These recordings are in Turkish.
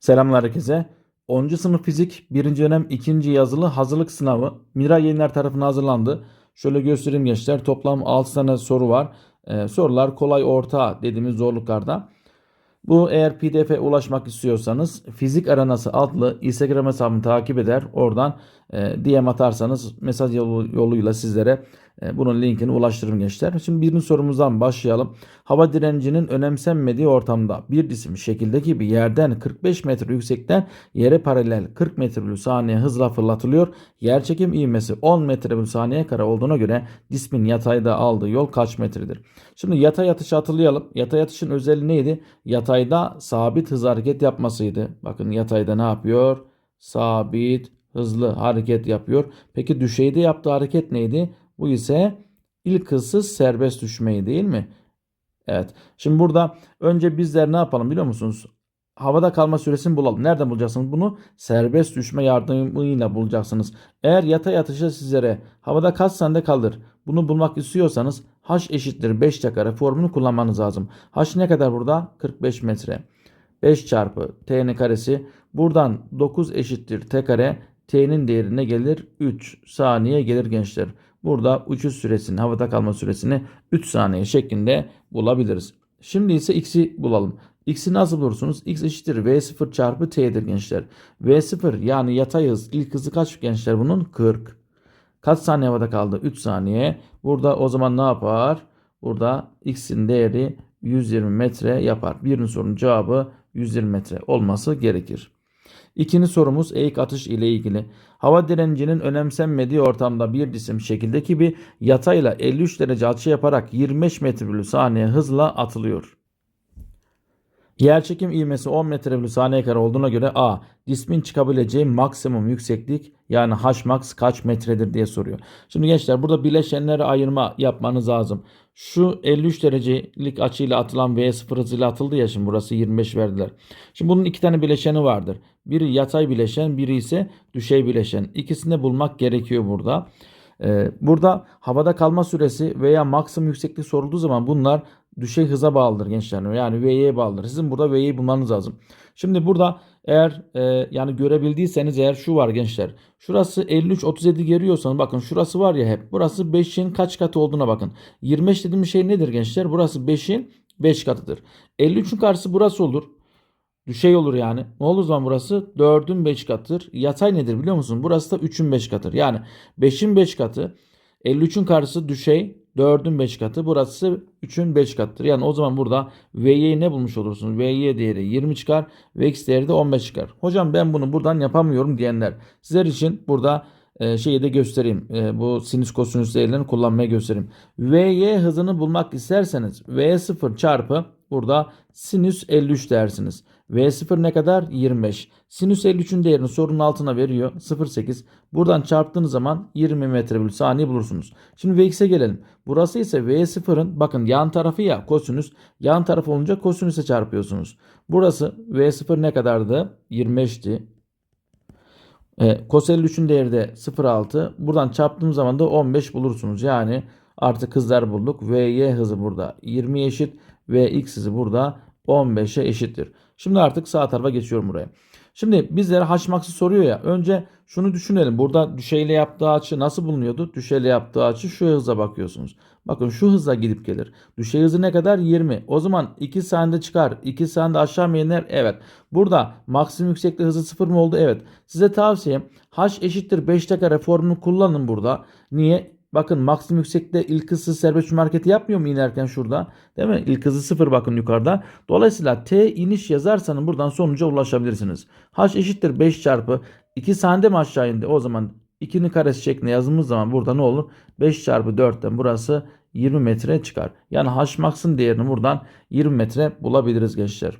Selamlar herkese. 10. sınıf fizik 1. dönem 2. yazılı hazırlık sınavı Mira Yayınlar tarafından hazırlandı. Şöyle göstereyim gençler. Toplam 6 tane soru var. Ee, sorular kolay orta dediğimiz zorluklarda. Bu eğer pdf'e ulaşmak istiyorsanız Fizik Aranası adlı Instagram hesabını takip eder. Oradan e, DM atarsanız mesaj yolu, yoluyla sizlere bunun linkini ulaştırırım gençler. Şimdi birinci sorumuzdan başlayalım. Hava direncinin önemsenmediği ortamda bir cisim şekildeki bir yerden 45 metre yüksekten yere paralel 40 metre bölü saniye hızla fırlatılıyor. Yerçekim ivmesi 10 metre bölü saniye kare olduğuna göre cismin yatayda aldığı yol kaç metredir? Şimdi yatay atışı hatırlayalım. Yatay atışın özelliği neydi? Yatayda sabit hız hareket yapmasıydı. Bakın yatayda ne yapıyor? Sabit hızlı hareket yapıyor. Peki düşeyde yaptığı hareket neydi? Bu ise ilk hızsız serbest düşmeyi değil mi? Evet. Şimdi burada önce bizler ne yapalım biliyor musunuz? Havada kalma süresini bulalım. Nereden bulacaksınız bunu? Serbest düşme yardımıyla bulacaksınız. Eğer yatay atışı sizlere havada kaç saniye kalır? Bunu bulmak istiyorsanız h eşittir 5 kare formülünü kullanmanız lazım. h ne kadar burada? 45 metre. 5 çarpı t'nin karesi. Buradan 9 eşittir t kare. T'nin değerine gelir 3 saniye gelir gençler. Burada uçuş süresini, havada kalma süresini 3 saniye şeklinde bulabiliriz. Şimdi ise x'i bulalım. X'i nasıl bulursunuz? X eşittir V0 çarpı T'dir gençler. V0 yani yatay hız ilk hızı kaç gençler bunun? 40. Kaç saniye havada kaldı? 3 saniye. Burada o zaman ne yapar? Burada X'in değeri 120 metre yapar. Birinci sorunun cevabı 120 metre olması gerekir. İkinci sorumuz eğik atış ile ilgili. Hava direncinin önemsenmediği ortamda bir cisim şekildeki bir yatayla 53 derece açı yaparak 25 metre bölü saniye hızla atılıyor. Yerçekim ivmesi 10 metre bölü saniye kare olduğuna göre A. Cismin çıkabileceği maksimum yükseklik yani H max kaç metredir diye soruyor. Şimdi gençler burada bileşenlere ayırma yapmanız lazım. Şu 53 derecelik açıyla atılan V0 hızıyla atıldı ya şimdi burası 25 verdiler. Şimdi bunun iki tane bileşeni vardır. Biri yatay bileşen biri ise düşey bileşen. İkisini de bulmak gerekiyor burada. Ee, burada havada kalma süresi veya maksimum yükseklik sorulduğu zaman bunlar düşey hıza bağlıdır gençler. Yani V'ye bağlıdır. Sizin burada V'yi bulmanız lazım. Şimdi burada eğer e, yani görebildiyseniz eğer şu var gençler. Şurası 53 37 görüyorsanız bakın şurası var ya hep. Burası 5'in kaç katı olduğuna bakın. 25 dediğim şey nedir gençler? Burası 5'in 5 katıdır. 53'ün karşısı burası olur. Düşey olur yani. Ne olur zaman burası? 4'ün 5 katıdır. Yatay nedir biliyor musun? Burası da 3'ün 5 katıdır. Yani 5'in 5 katı. 53'ün karşısı düşey. 4'ün 5 katı. Burası 3'ün 5 katıdır. Yani o zaman burada V'yi ne bulmuş olursunuz? V'ye değeri 20 çıkar. Ve X değeri de 15 çıkar. Hocam ben bunu buradan yapamıyorum diyenler. Sizler için burada e, şeyi de göstereyim. E, bu sinüs kosinüs değerlerini kullanmaya göstereyim. Vy hızını bulmak isterseniz V0 çarpı burada sinüs 53 dersiniz. V0 ne kadar? 25. Sinüs 53'ün değerini sorunun altına veriyor. 0.8. Buradan çarptığınız zaman 20 metre bölü saniye bulursunuz. Şimdi Vx'e gelelim. Burası ise V0'ın bakın yan tarafı ya kosinüs. Yan tarafı olunca kosinüse çarpıyorsunuz. Burası V0 ne kadardı? 25'ti. E, cos 53'ün değeri de 0.6. Buradan çarptığım zaman da 15 bulursunuz. Yani artık hızlar bulduk. Vy hızı burada 20 eşit. Ve x hızı burada 15'e eşittir. Şimdi artık sağ tarafa geçiyorum buraya. Şimdi bizlere h max'ı soruyor ya. Önce şunu düşünelim. Burada düşeyle yaptığı açı nasıl bulunuyordu? Düşeyle yaptığı açı şu hıza bakıyorsunuz. Bakın şu hızla gidip gelir. Düşey hızı ne kadar? 20. O zaman 2 saniyede çıkar. 2 saniyede aşağı mı iner? Evet. Burada maksimum yüksekliği hızı 0 mı oldu? Evet. Size tavsiyem h eşittir 5 kare formunu kullanın burada. Niye? Bakın maksimum yüksekte ilk hızı serbest uçum hareketi yapmıyor mu inerken şurada? Değil mi? İlk hızı 0 bakın yukarıda. Dolayısıyla t iniş yazarsanız buradan sonuca ulaşabilirsiniz. h eşittir 5 çarpı 2 saniyede mi aşağı indi? O zaman 2'nin karesi şeklinde yazdığımız zaman burada ne olur? 5 çarpı 4'ten burası 20 metre çıkar. Yani h max'ın değerini buradan 20 metre bulabiliriz gençler.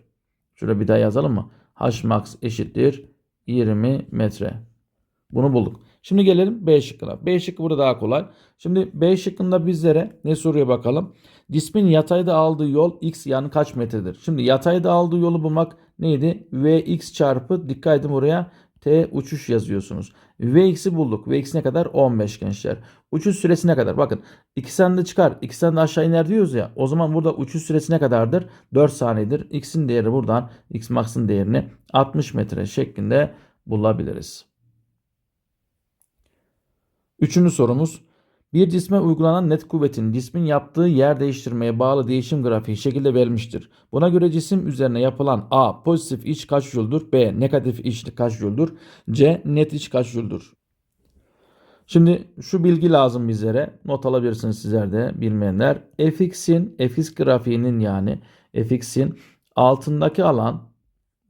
Şöyle bir daha yazalım mı? h max eşittir 20 metre. Bunu bulduk. Şimdi gelelim B şıkkına. B şıkkı burada daha kolay. Şimdi B şıkkında bizlere ne soruyor bakalım. Cismin yatayda aldığı yol x yani kaç metredir? Şimdi yatayda aldığı yolu bulmak neydi? Vx çarpı dikkat edin buraya T uçuş yazıyorsunuz. Vx'i bulduk. Vx ne kadar? 15 gençler. Uçuş süresi ne kadar? Bakın ikisinden de çıkar. ikisinden de aşağı iner diyoruz ya. O zaman burada uçuş süresi ne kadardır? 4 saniyedir. X'in değeri buradan X max'ın değerini 60 metre şeklinde bulabiliriz. Üçüncü sorumuz. Bir cisme uygulanan net kuvvetin cismin yaptığı yer değiştirmeye bağlı değişim grafiği şekilde verilmiştir. Buna göre cisim üzerine yapılan A pozitif iç kaç jouldur? B negatif iç kaç jouldur? C net iç kaç jouldur? Şimdi şu bilgi lazım bizlere. Not alabilirsiniz sizler de bilmeyenler. fx'in fx grafiğinin yani fx'in altındaki alan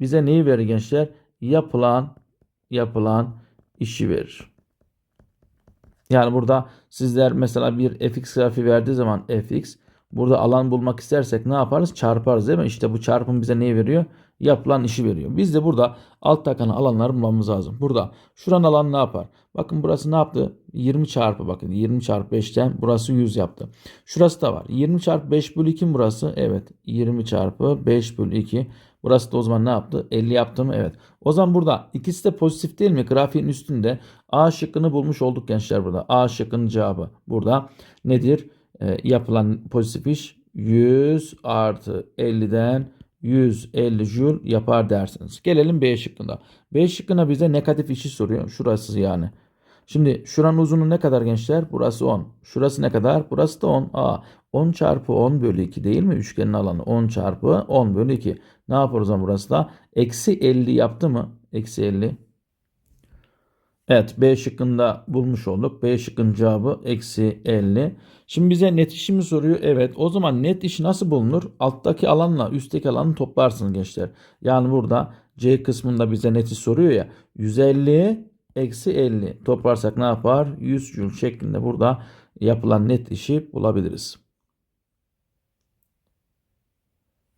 bize neyi verir gençler? Yapılan yapılan işi verir. Yani burada sizler mesela bir fx grafiği verdiği zaman fx burada alan bulmak istersek ne yaparız? Çarparız değil mi? İşte bu çarpım bize neyi veriyor? Yapılan işi veriyor. Biz de burada alt takan alanları bulmamız lazım. Burada şuran alan ne yapar? Bakın burası ne yaptı? 20 çarpı bakın 20 çarpı 5'ten burası 100 yaptı. Şurası da var. 20 çarpı 5 bölü 2 mi burası? Evet. 20 çarpı 5 bölü 2. Burası da o zaman ne yaptı? 50 yaptı mı? Evet. O zaman burada ikisi de pozitif değil mi? Grafiğin üstünde A şıkkını bulmuş olduk gençler burada. A şıkkının cevabı burada nedir? E, yapılan pozitif iş 100 artı 50'den 150 jül yapar dersiniz. Gelelim B şıkkında. B şıkkına bize negatif işi soruyor. Şurası yani. Şimdi şuranın uzunluğu ne kadar gençler? Burası 10. Şurası ne kadar? Burası da 10. Aa, 10 çarpı 10 bölü 2 değil mi? Üçgenin alanı 10 çarpı 10 bölü 2. Ne yapar o zaman burası da? Eksi 50 yaptı mı? Eksi 50. Evet B şıkkında bulmuş olduk. B şıkkın cevabı eksi 50. Şimdi bize net işi mi soruyor? Evet. O zaman net işi nasıl bulunur? Alttaki alanla üstteki alanı toplarsınız gençler. Yani burada C kısmında bize net iş soruyor ya. 150 eksi 50 toplarsak ne yapar? 100 jül şeklinde burada yapılan net işi bulabiliriz.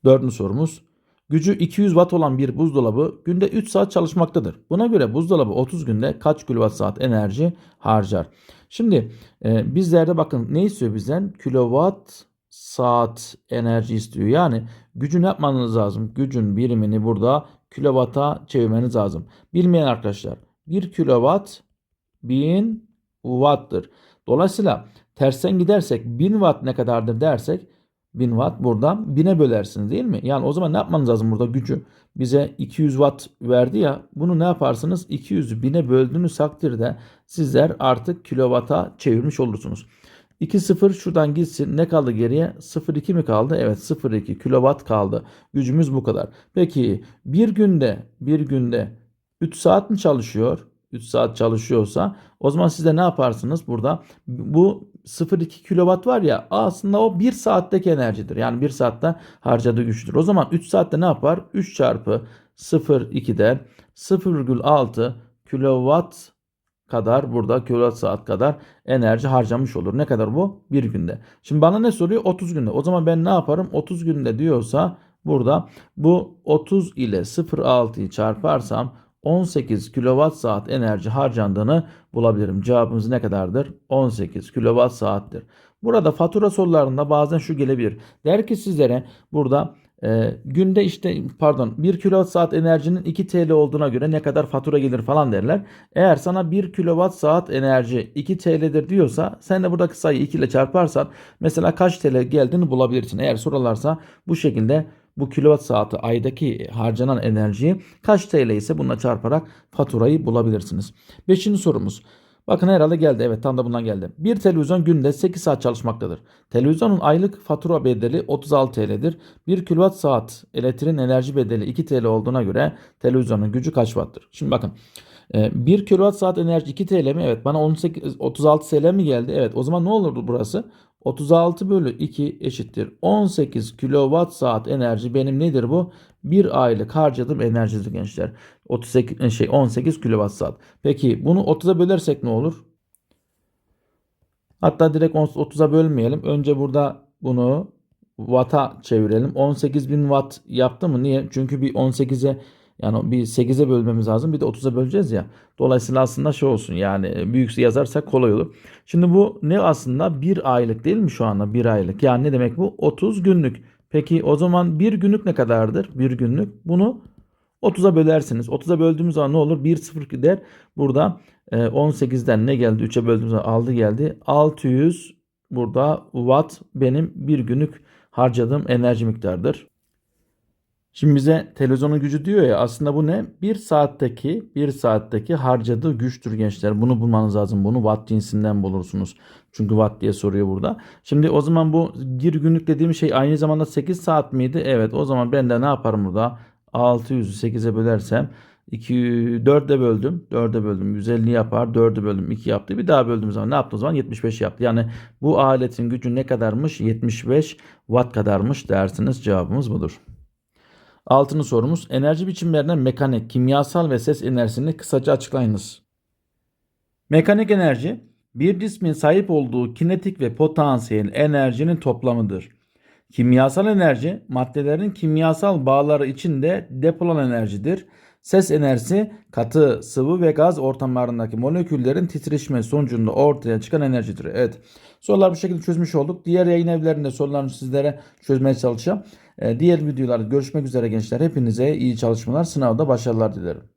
Dördüncü sorumuz. Gücü 200 watt olan bir buzdolabı günde 3 saat çalışmaktadır. Buna göre buzdolabı 30 günde kaç kilowatt saat enerji harcar? Şimdi e, bizlerde bakın ne istiyor bizden? Kilowatt saat enerji istiyor. Yani gücün yapmanız lazım. Gücün birimini burada kilovata çevirmeniz lazım. Bilmeyen arkadaşlar 1 kilowatt 1000 watt'tır. Dolayısıyla tersten gidersek 1000 watt ne kadardır dersek 1000 watt buradan 1000'e bölersiniz değil mi? Yani o zaman ne yapmanız lazım burada gücü? Bize 200 watt verdi ya bunu ne yaparsınız? 200'ü 1000'e böldüğünüz takdirde sizler artık kilowata çevirmiş olursunuz. 2 0 şuradan gitsin. Ne kaldı geriye? 0,2 mi kaldı? Evet 0,2 kilowatt kaldı. Gücümüz bu kadar. Peki bir günde bir günde 3 saat mi çalışıyor? 3 saat çalışıyorsa o zaman siz de ne yaparsınız burada? Bu 0,2 kilowatt var ya aslında o 1 saatteki enerjidir. Yani 1 saatte harcadığı güçtür. O zaman 3 saatte ne yapar? 3 çarpı 0,2'den 0,6 kilowatt kadar burada kilowatt saat kadar enerji harcamış olur. Ne kadar bu? Bir günde. Şimdi bana ne soruyor? 30 günde. O zaman ben ne yaparım? 30 günde diyorsa burada bu 30 ile 0,6'yı çarparsam 18 kilowatt saat enerji harcandığını bulabilirim. Cevabımız ne kadardır? 18 kilowatt saattir. Burada fatura sorularında bazen şu gelebilir. Der ki sizlere burada e, günde işte pardon 1 kilowatt saat enerjinin 2 TL olduğuna göre ne kadar fatura gelir falan derler. Eğer sana 1 kilowatt saat enerji 2 TL'dir diyorsa sen de buradaki sayıyı 2 ile çarparsan mesela kaç TL geldiğini bulabilirsin. Eğer sorularsa bu şekilde bu kilowatt saati aydaki harcanan enerjiyi kaç TL ise bununla çarparak faturayı bulabilirsiniz. Beşinci sorumuz. Bakın herhalde geldi. Evet tam da bundan geldi. Bir televizyon günde 8 saat çalışmaktadır. Televizyonun aylık fatura bedeli 36 TL'dir. 1 kilowatt saat elektriğin enerji bedeli 2 TL olduğuna göre televizyonun gücü kaç watt'tır? Şimdi bakın 1 kilowatt saat enerji 2 TL mi? Evet bana 18, 36 TL mi geldi? Evet o zaman ne olurdu burası? 36 bölü 2 eşittir. 18 kilowatt saat enerji benim nedir bu? Bir aylık harcadığım enerjidir gençler. 38 şey 18 kilowatt saat. Peki bunu 30'a bölersek ne olur? Hatta direkt 30'a bölmeyelim. Önce burada bunu watt'a çevirelim. 18.000 watt yaptı mı? Niye? Çünkü bir 18'e yani bir 8'e bölmemiz lazım. Bir de 30'a böleceğiz ya. Dolayısıyla aslında şey olsun yani büyük yazarsak kolay olur. Şimdi bu ne aslında? Bir aylık değil mi şu anda? Bir aylık. Yani ne demek bu? 30 günlük. Peki o zaman bir günlük ne kadardır? Bir günlük. Bunu 30'a bölersiniz. 30'a böldüğümüz zaman ne olur? 1 0 gider. Burada e, 18'den ne geldi? 3'e böldüğümüz zaman 6 geldi. 600 burada watt benim bir günlük harcadığım enerji miktarıdır. Şimdi bize televizyonun gücü diyor ya aslında bu ne? 1 saatteki 1 saatteki harcadığı güçtür gençler. Bunu bulmanız lazım. Bunu watt cinsinden bulursunuz. Çünkü watt diye soruyor burada. Şimdi o zaman bu bir günlük dediğim şey aynı zamanda 8 saat miydi? Evet o zaman ben de ne yaparım burada? 600'ü 8'e bölersem 2 4'e böldüm. 4'e böldüm. 150 yapar. 4'e böldüm. 2 yaptı. Bir daha böldüğüm zaman ne yaptı o zaman? 75 yaptı. Yani bu aletin gücü ne kadarmış? 75 watt kadarmış dersiniz. Cevabımız budur. Altıncı sorumuz enerji biçimlerinden mekanik, kimyasal ve ses enerjisini kısaca açıklayınız. Mekanik enerji bir cismin sahip olduğu kinetik ve potansiyel enerjinin toplamıdır. Kimyasal enerji maddelerin kimyasal bağları içinde depolanan enerjidir. Ses enerjisi katı, sıvı ve gaz ortamlarındaki moleküllerin titreşme sonucunda ortaya çıkan enerjidir. Evet. Sorular bu şekilde çözmüş olduk. Diğer yayın evlerinde sorularını sizlere çözmeye çalışacağım. Ee, Diğer videolarda görüşmek üzere gençler. Hepinize iyi çalışmalar, sınavda başarılar dilerim.